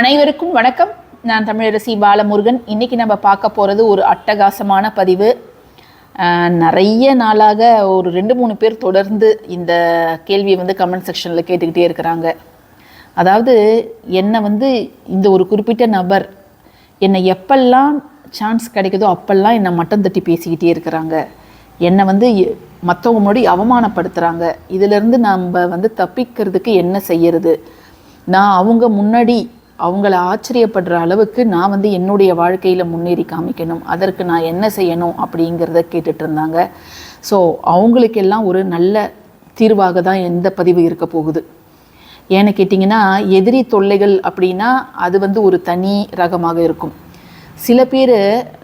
அனைவருக்கும் வணக்கம். நான் தமிழரசி பாலமுருகன். இன்றைக்கி நம்ம பார்க்க போகிறது ஒரு அட்டகாசமான பதிவு. நிறைய நாளாக ஒரு ரெண்டு மூணு பேர் தொடர்ந்து இந்த கேள்வியை வந்து கமெண்ட் செக்ஷனில் கேட்டுக்கிட்டே இருக்கிறாங்க. அதாவது என்னை வந்து இந்த ஒரு குறிப்பிட்ட நபர் என்னை எப்பெல்லாம் சான்ஸ் கிடைக்குதோ அப்பெல்லாம் என்னை மட்டம் தட்டி பேசிக்கிட்டே இருக்கிறாங்க. என்னை வந்து மற்றவங்க முன்னாடி அவமானப்படுத்துகிறாங்க இதிலிருந்து நம்ம வந்து தப்பிக்கிறதுக்கு என்ன செய்யறது? நான் அவங்க முன்னாடி அவங்கள ஆச்சரியப்படுற அளவுக்கு நான் வந்து என்னுடைய வாழ்க்கையில் முன்னேறி காமிக்கணும். அதற்கு நான் என்ன செய்யணும் அப்படிங்கிறத கேட்டுட்டு இருந்தாங்க. ஸோ அவங்களுக்கெல்லாம் ஒரு நல்ல தீர்வாக தான் எந்த பதிவு இருக்க போகுது. ஏன்னு கேட்டிங்கன்னா எதிரி தொல்லைகள் அப்படின்னா அது வந்து ஒரு தனி ரகமாக இருக்கும். சில பேர்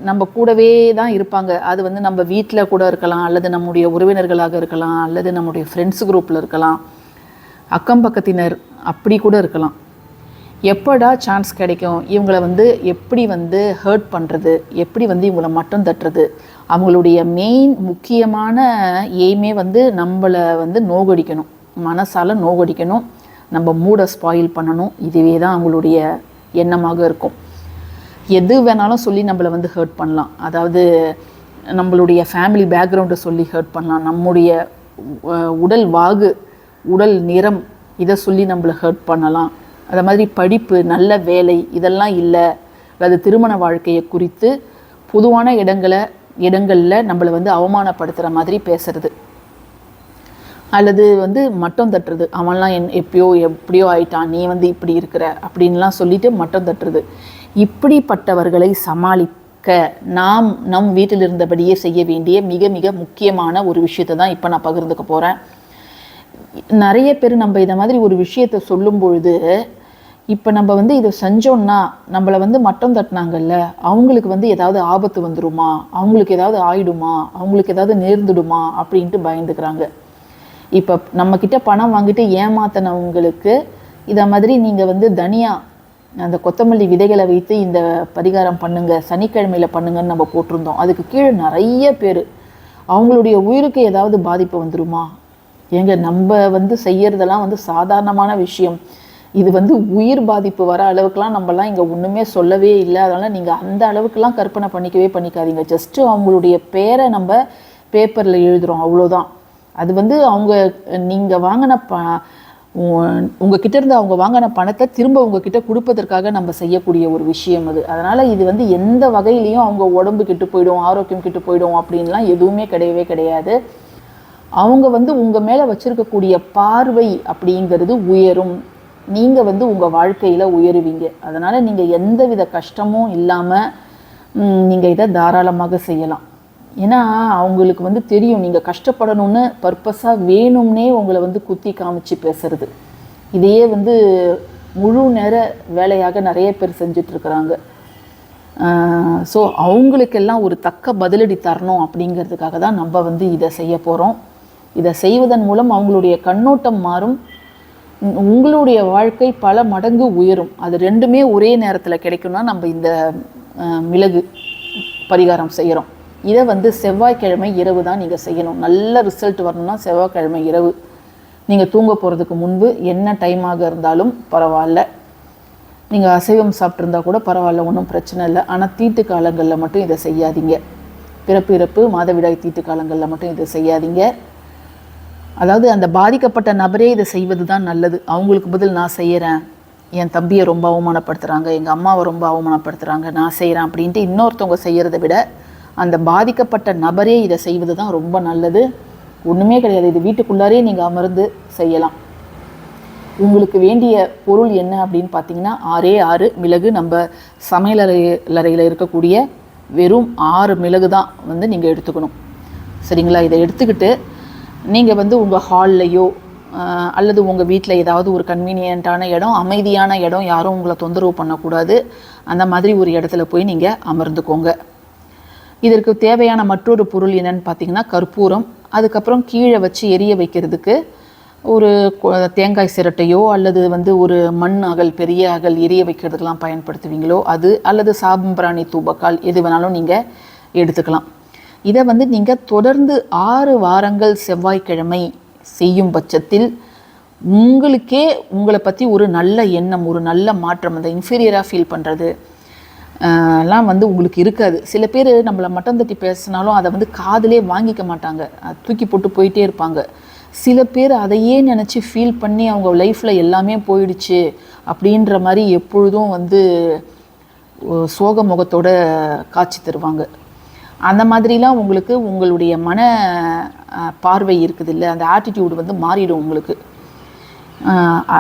நம்ம கூடவே தான் இருப்பாங்க. அது வந்து நம்ம வீட்டில் கூட இருக்கலாம் அல்லது நம்முடைய உறவினர்களாக இருக்கலாம் அல்லது நம்முடைய ஃப்ரெண்ட்ஸ் குரூப்பில் இருக்கலாம். அக்கம் பக்கத்தினர் அப்படி கூட இருக்கலாம். எப்படா சான்ஸ் கிடைக்கும்? இவங்களை வந்து எப்படி வந்து ஹர்ட் பண்ணுறது எப்படி வந்து இவங்களை மட்டம் தட்டுறது? அவங்களுடைய மெயின் முக்கியமான எய்மே வந்து நம்மளை வந்து நோகடிக்கணும். மனசால் நோகடிக்கணும். நம்ம மூடை ஸ்பாயில் பண்ணணும். இதுவே தான் அவங்களுடைய எண்ணமாக இருக்கும். எது வேணாலும் சொல்லி நம்மளை வந்து ஹர்ட் பண்ணலாம். அதாவது நம்மளுடைய ஃபேமிலி பேக்ரவுண்டை சொல்லி ஹர்ட் பண்ணலாம். நம்முடைய உடல் வாகு உடல் நிறம் இதை சொல்லி நம்மளை ஹர்ட் பண்ணலாம். அது மாதிரி படிப்பு நல்ல வேலை இதெல்லாம் இல்லை. அல்லது திருமண வாழ்க்கையை குறித்து பொதுவான இடங்களை இடங்களில் நம்மளை வந்து அவமானப்படுத்துகிற மாதிரி பேசுறது. அல்லது வந்து மட்டம் தட்டுறது. அவன்லாம் என் எப்பயோ எப்படியோ ஆயிட்டான். நீ வந்து இப்படி இருக்கிற அப்படின்லாம் சொல்லிட்டு மட்டம் தட்டுறது. இப்படிப்பட்டவர்களை சமாளிக்க நாம் நம் வீட்டில் இருந்தபடியே செய்ய வேண்டிய மிக மிக முக்கியமான ஒரு விஷயத்தை தான் இப்போ நான் பகிர்ந்துக்க போகிறேன். நிறைய பேர் நம்ம இதை மாதிரி ஒரு விஷயத்தை சொல்லும் பொழுது இப்போ நம்ம வந்து இதை செஞ்சோம்னா நம்மளை வந்து மட்டம் தட்டினாங்கல்ல அவங்களுக்கு வந்து ஏதாவது ஆபத்து வந்துருமா? அவங்களுக்கு ஏதாவது ஆயிடுமா? அவங்களுக்கு ஏதாவது நேர்ந்துடுமா? அப்படின்ட்டு பயந்துக்கிறாங்க. இப்போ நம்மக்கிட்ட பணம் வாங்கிட்டு ஏமாத்தினவங்களுக்கு இதை மாதிரி நீங்கள் வந்து தனியா அந்த கொத்தமல்லி விதைகளை வைத்து இந்த பரிகாரம் பண்ணுங்க சனிக்கிழமையில் பண்ணுங்கன்னு நம்ம போட்டிருந்தோம். அதுக்கு கீழே நிறைய பேர் அவங்களுடைய உயிருக்கு ஏதாவது பாதிப்பு வந்துருமா? ஏங்க நம்ம வந்து செய்யறதெல்லாம் வந்து சாதாரணமான விஷயம். இது வந்து உயிர் பாதிப்பு வர அளவுக்குலாம் நம்மலாம் இங்கே ஒன்றுமே சொல்லவே இல்லை. அதனால் நீங்கள் அந்த அளவுக்குலாம் கற்பனை பண்ணிக்கவே பண்ணிக்காதீங்க. ஜஸ்ட்டு அவங்களுடைய பேரை நம்ம பேப்பரில் எழுதுகிறோம் அவ்வளோதான். அது வந்து அவங்க நீங்கள் வாங்கின ப உங்ககிட்ட இருந்து அவங்க வாங்கின பணத்தை திரும்ப உங்ககிட்ட கொடுப்பதற்காக நம்ம செய்யக்கூடிய ஒரு விஷயம் அது. அதனால் இது வந்து எந்த வகையிலையும் அவங்க உடம்பு கெட்டு போயிடும் ஆரோக்கியம் கெட்டு போயிடும் அப்படின்லாம் எதுவுமே கிடையவே கிடையாது. அவங்க வந்து உங்கள் மேலே வச்சுருக்கக்கூடிய பார்வை அப்படிங்கிறது உயரும். நீங்கள் வந்து உங்கள் வாழ்க்கையில் உயருவீங்க. அதனால் நீங்கள் எந்தவித கஷ்டமும் இல்லாமல் நீங்கள் இதை தாராளமாக செய்யலாம். ஏன்னா அவங்களுக்கு வந்து தெரியும் நீங்கள் கஷ்டப்படணும்னு பர்பஸாக வேணும்னே உங்களை வந்து குத்தி காமிச்சு பேசுறது. இதையே வந்து முழு நேர வேலையாக நிறைய பேர் செஞ்சிட்ருக்குறாங்க ஸோ அவங்களுக்கெல்லாம் ஒரு தக்க பதிலடி தரணும் அப்படிங்கிறதுக்காக தான் நம்ம வந்து இதை செய்ய போகிறோம் இதை செய்வதன் மூலம் அவங்களுடைய கண்ணோட்டம் மாறும். உங்களுடைய வாழ்க்கை பல மடங்கு உயரும். அது ரெண்டுமே ஒரே நேரத்தில் கிடைக்கும்னா நம்ம இந்த மிளகு பரிகாரம் செய்கிறோம் இதை வந்து செவ்வாய்க்கிழமை இரவு தான் நீங்கள் செய்யணும். நல்ல ரிசல்ட் வரணும்னா செவ்வாய்க்கிழமை இரவு. நீங்கள் தூங்க போகிறதுக்கு முன்பு என்ன டைமாக இருந்தாலும் பரவாயில்ல. நீங்கள் அசைவம் சாப்பிட்ருந்தா கூட பரவாயில்ல ஒன்றும் பிரச்சனை இல்லை. ஆனால் தீட்டு காலங்களில் மட்டும் இதை செய்யாதீங்க. பிறப்பு இறப்பு மாதவிடாய் தீட்டு காலங்களில் மட்டும் இதை செய்யாதீங்க. அதாவது அந்த பாதிக்கப்பட்ட நபரே இதை செய்வது தான் நல்லது. அவங்களுக்கு பதில் நான் செய்கிறேன் என் தம்பியை ரொம்ப அவமானப்படுத்துகிறாங்க எங்கள் அம்மாவை ரொம்ப அவமானப்படுத்துகிறாங்க நான் செய்கிறேன் அப்படின்ட்டு இன்னொருத்தவங்க செய்கிறத விட அந்த பாதிக்கப்பட்ட நபரே இதை செய்வது தான் ரொம்ப நல்லது. ஒன்றுமே கிடையாது. இது வீட்டுக்குள்ளாரே நீங்கள் அமர்ந்து செய்யலாம். உங்களுக்கு வேண்டிய பொருள் என்ன அப்படின்னு பார்த்தீங்கன்னா ஆறே ஆறு மிளகு. நம்ம சமையலறை அறையில் இருக்கக்கூடிய வெறும் ஆறு மிளகு தான் வந்து நீங்கள் எடுத்துக்கணும். சரிங்களா? இதை எடுத்துக்கிட்டு நீங்கள் வந்து உங்கள் ஹால்லையோ அல்லது உங்கள் வீட்டில் ஏதாவது ஒரு கன்வீனியண்ட்டான இடம் அமைதியான இடம் யாரும் உங்களை தொந்தரவு பண்ணக்கூடாது. அந்த மாதிரி ஒரு இடத்துல போய் நீங்கள் அமர்ந்துக்கோங்க. இதற்கு தேவையான மற்றொரு பொருள் என்னென்னு பார்த்தீங்கன்னா கற்பூரம். அதுக்கப்புறம் கீழே வச்சு எரிய வைக்கிறதுக்கு ஒரு தேங்காய் சிரட்டையோ அல்லது வந்து ஒரு மண் அகல் பெரிய அகல் எரிய வைக்கிறதுக்கெலாம் பயன்படுத்துவீங்களோ அது அல்லது சாம்பிராணி தூபக்கால் எது வேணாலும் நீங்கள் எடுத்துக்கலாம். இதை வந்து நீங்கள் தொடர்ந்து ஆறு வாரங்கள் செவ்வாய்க்கிழமை செய்யும் பட்சத்தில் உங்களுக்கே உங்களை பற்றி ஒரு நல்ல எண்ணம் ஒரு நல்ல மாற்றம் அந்த இன்ஃபீரியராக ஃபீல் பண்ணுறது எல்லாம் வந்து உங்களுக்கு இருக்காது. சில பேர் நம்மளை மட்டம் தட்டி பேசினாலும் அதை வந்து காதலே வாங்கிக்க மாட்டாங்க. தூக்கி போட்டு போயிட்டே இருப்பாங்க. சில பேர் அதையே நினச்சி ஃபீல் பண்ணி அவங்க லைஃப்பில் எல்லாமே போயிடுச்சு அப்படின்ற மாதிரி எப்பொழுதும் வந்து சோக முகத்தோட காட்சி தருவாங்க. அந்த மாதிரிலாம் உங்களுக்கு உங்களுடைய மன பார்வை இருக்குது இல்லை அந்த ஆட்டிடியூடு வந்து மாறிடும் உங்களுக்கு.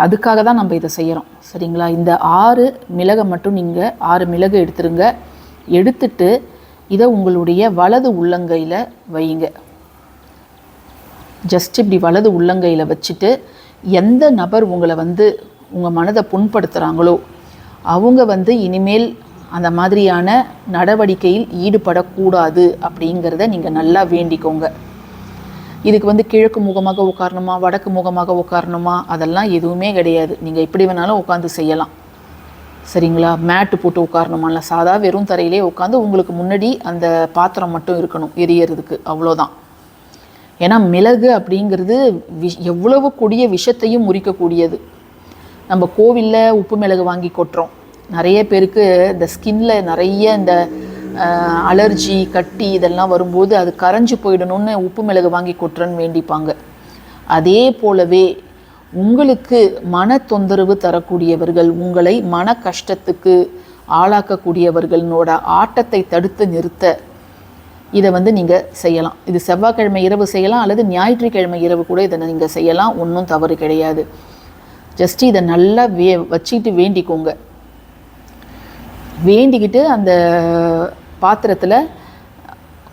அதுக்காக தான் நம்ம இதை செய்கிறோம் சரிங்களா? இந்த ஆறு மிளகை மட்டும் நீங்கள் ஆறு மிளகு எடுத்துருங்க. எடுத்துட்டு இதை உங்களுடைய வலது உள்ளங்கையில் வையுங்க ஜஸ்ட் இப்படி வலது உள்ளங்கையில் வச்சுட்டு எந்த நபர் உங்களை வந்து உங்கள் மனதை புண்படுத்துகிறாங்களோ அவங்க வந்து இனிமேல் அந்த மாதிரியான நடவடிக்கையில் ஈடுபடக்கூடாது அப்படிங்கிறத நீங்கள் நல்லா வேண்டிக்கோங்க. இதுக்கு வந்து கிழக்கு முகமாக உட்காரணுமா வடக்கு முகமாக உட்காரணுமா அதெல்லாம் எதுவுமே கிடையாது. நீங்கள் எப்படி வேணாலும் உட்காந்து செய்யலாம். சரிங்களா? மேட்டு போட்டு உட்காரணுமால சாதா வெறும் தரையிலே உட்காந்து உங்களுக்கு முன்னாடி அந்த பாத்திரம் மட்டும் இருக்கணும் எரியறதுக்கு. அவ்வளோதான். ஏன்னா மிளகு அப்படிங்கிறது விஷ் எவ்வளவு கொடிய விஷத்தையும் முறிக்கக்கூடியது. நம்ம கோவிலில் உப்பு மிளகு வாங்கி கொட்டுறோம். நிறைய பேருக்கு இந்த ஸ்கின்ல நிறைய இந்த அலர்ஜி கட்டி இதெல்லாம் வரும்போது அது கரைஞ்சு போயிடணும்னு உப்பு மிளகு வாங்கி கொட்டுறன்னு வேண்டிப்பாங்க. அதே போலவே உங்களுக்கு மன தொந்தரவு தரக்கூடியவர்கள் உங்களை மன கஷ்டத்துக்கு ஆளாக்கக்கூடியவர்களோட ஆட்டத்தை தடுத்து நிறுத்த இதை வந்து நீங்கள் செய்யலாம். இது செவ்வாய்க்கிழமை இரவு செய்யலாம் அல்லது ஞாயிற்றுக்கிழமை இரவு கூட இதை நீங்கள் செய்யலாம். ஒன்றும் தவறு கிடையாது. ஜஸ்ட் இதை நல்லா வே வச்சுக்கிட்டு வேண்டிக்கோங்க. வேண்டிக்கிட்டு அந்த பாத்திரத்தில்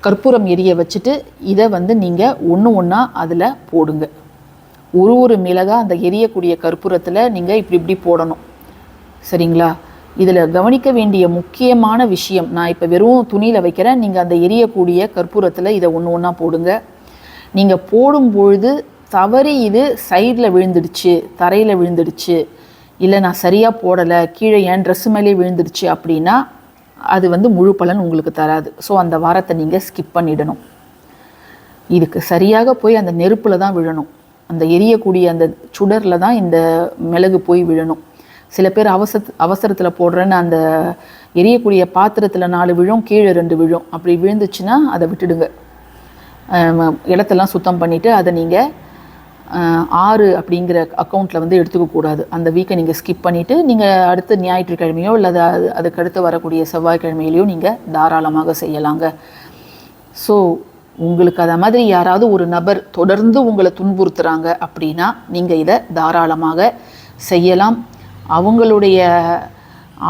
கற்பூரம் எரிய வச்சுட்டு இதை வந்து நீங்கள் ஒன்று ஒன்றா அதில் போடுங்க. ஒரு ஒரு மிளகா அந்த எரியக்கூடிய கற்பூரத்தில் நீங்கள் இப்படி இப்படி போடணும். சரிங்களா? இதில் கவனிக்க வேண்டிய முக்கியமான விஷயம் நான் இப்போ வெறும் துணியில் வைக்கிறேன் நீங்கள் அந்த எரியக்கூடிய கற்பூரத்தில் இதை ஒன்று ஒன்றா போடுங்க. நீங்கள் போடும்பொழுது தவறி இது சைடில் விழுந்துடுச்சு தரையில் விழுந்துடுச்சு. இல்லை நான் சரியாக போடலை கீழே என் ட்ரெஸ்ஸு மேலே விழுந்துருச்சு அப்படின்னா அது வந்து முழு பலன் உங்களுக்கு தராது. ஸோ அந்த வாரத்தை நீங்கள் ஸ்கிப் பண்ணிடணும். இதுக்கு சரியாக போய் அந்த நெருப்பில் தான் விழணும். அந்த எரியக்கூடிய அந்த சுடரில் தான் இந்த மிளகு போய் விழணும். சில பேர் அவசர அவசரத்தில் போடுறேன்னு அந்த எரியக்கூடிய பாத்திரத்தில் நாலு விழும் கீழே ரெண்டு விழும். அப்படி விழுந்துச்சுன்னா அதை விட்டுடுங்க. இடத்தெல்லாம் சுத்தம் பண்ணிவிட்டு அதை நீங்கள் ஆறு அப்படிங்கிற அக்கௌண்ட்டில் வந்து எடுத்துக்கக்கூடாது. அந்த வீக்கை நீங்கள் ஸ்கிப் பண்ணிவிட்டு நீங்கள் அடுத்த ஞாயிற்றுக்கிழமையோ இல்லை அது அதுக்கு அடுத்து வரக்கூடிய செவ்வாய்க்கிழமையிலையோ நீங்கள் தாராளமாக செய்யலாங்க. ஸோ உங்களுக்கு அதை மாதிரி யாராவது ஒரு நபர் தொடர்ந்து உங்களை துன்புறுத்துகிறாங்க அப்படின்னா நீங்கள் இதை தாராளமாக செய்யலாம். அவங்களுடைய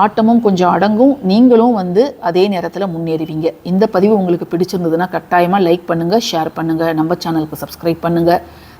ஆட்டமும் கொஞ்சம் அடங்கும். நீங்களும் வந்து அதே நேரத்தில் முன்னேறுவீங்க. இந்த பதிவு உங்களுக்கு பிடிச்சிருந்ததுன்னா கட்டாயமாக லைக் பண்ணுங்கள் ஷேர் பண்ணுங்கள் நம்ம சேனலுக்கு சப்ஸ்கிரைப் பண்ணுங்கள்